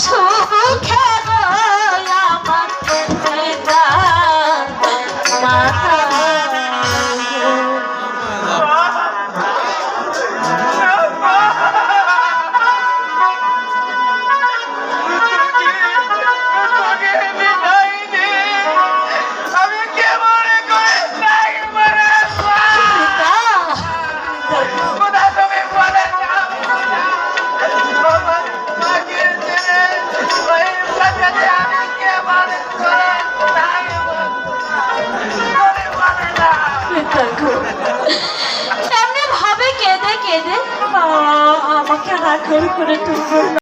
shot. হাসতে থাকো ভাবে কেঁদে কেঁদে আমাকে রাখার করে তুলবো